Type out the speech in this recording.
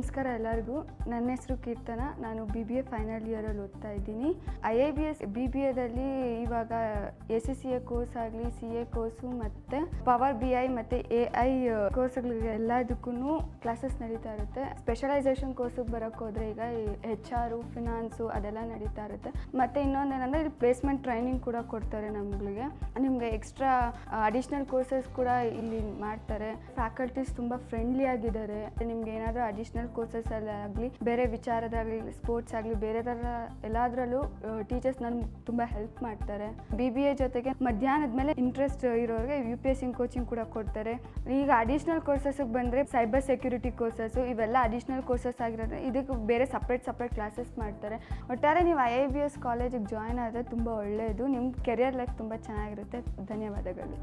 ನಮಸ್ಕಾರ ಎಲ್ಲರಿಗೂ. ನನ್ನ ಹೆಸರು ಕೀರ್ತನ. ನಾನು ಬಿ ಬಿ ಎ ಫೈನಲ್ ಇಯರಲ್ಲಿ ಓದ್ತಾ ಇದ್ದೀನಿ. I I B S B B ಎದಲ್ಲಿ ಇವಾಗ S C C A course ಆಗಲಿ ಸಿ ಎ ಕೋರ್ಸು ಮತ್ತು ಪವರ್ ಬಿ ಐ ಮತ್ತು ಎ ಐ ಕೋರ್ಸ್ಗಳಿಗೆ ಎಲ್ಲದಕ್ಕೂ ಕ್ಲಾಸಸ್ ನಡೀತಾ ಇರುತ್ತೆ. ಸ್ಪೆಷಲೈಸೇಷನ್ ಕೋರ್ಸಿಗೆ ಬರೋಕ್ಕೆ ಹೋದರೆ ಈಗ ಹೆಚ್ ಆರು ಫಿನಾನ್ಸು ಅದೆಲ್ಲ ನಡೀತಾ ಇರುತ್ತೆ. ಮತ್ತು ಇನ್ನೊಂದು ಏನಂದರೆ ಇಲ್ಲಿ ಪ್ಲೇಸ್ಮೆಂಟ್ ಟ್ರೈನಿಂಗ್ ಕೂಡ ಕೊಡ್ತಾರೆ ನಮ್ಗಳಿಗೆ. ನಿಮಗೆ ಎಕ್ಸ್ಟ್ರಾ ಅಡಿಷ್ನಲ್ ಕೋರ್ಸಸ್ ಕೂಡ ಇಲ್ಲಿ ಮಾಡ್ತಾರೆ. ಫ್ಯಾಕಲ್ಟೀಸ್ ತುಂಬ ಫ್ರೆಂಡ್ಲಿ ಆಗಿದ್ದಾರೆ. ನಿಮ್ಗೆ ಏನಾದರೂ ಅಡಿಷ್ನಲ್ ಕೋರ್ಸಸ್ ಆಗಲಿ, ಬೇರೆ ವಿಚಾರದಾಗಲಿ ಸ್ಪೋರ್ಟ್ಸ್ ಆಗಲಿ, ಬೇರೆ ಥರ ಎಲ್ಲದರಲ್ಲೂ ಟೀಚರ್ಸ್ ನನ್ಗೆ ತುಂಬ ಹೆಲ್ಪ್ ಮಾಡ್ತಾರೆ. ಬಿ ಬಿ ಎ ಜೊತೆಗೆ ಮಧ್ಯಾಹ್ನದ ಮೇಲೆ ಇಂಟ್ರೆಸ್ಟ್ ಇರೋರಿಗೆ U P S C coaching ಕೂಡ ಕೊಡ್ತಾರೆ. ಈಗ ಅಡಿಷ್ನಲ್ ಕೋರ್ಸಸ್ಗೆ ಬಂದರೆ ಸೈಬರ್ ಸೆಕ್ಯೂರಿಟಿ ಕೋರ್ಸಸ್ಸು ಇವೆಲ್ಲ ಅಡಿಷ್ನಲ್ ಕೋರ್ಸಸ್ ಆಗಿರೋದ್ರೆ ಇದಕ್ಕೆ ಬೇರೆ ಸಪ್ರೇಟ್ ಸಪ್ರೇಟ್ ಕ್ಲಾಸಸ್ ಮಾಡ್ತಾರೆ. ಒಟ್ಟಾರೆ ನೀವು ಐ ಐ ಬಿ ಎಸ್ ಕಾಲೇಜಿಗೆ ಜಾಯ್ನ್ ಆದರೆ ತುಂಬ ಒಳ್ಳೆಯದು ನಿಮ್ಮ ಕೆರಿಯರ್ ಲೈಫ್ ತುಂಬ ಚೆನ್ನಾಗಿರುತ್ತೆ. ಧನ್ಯವಾದಗಳು.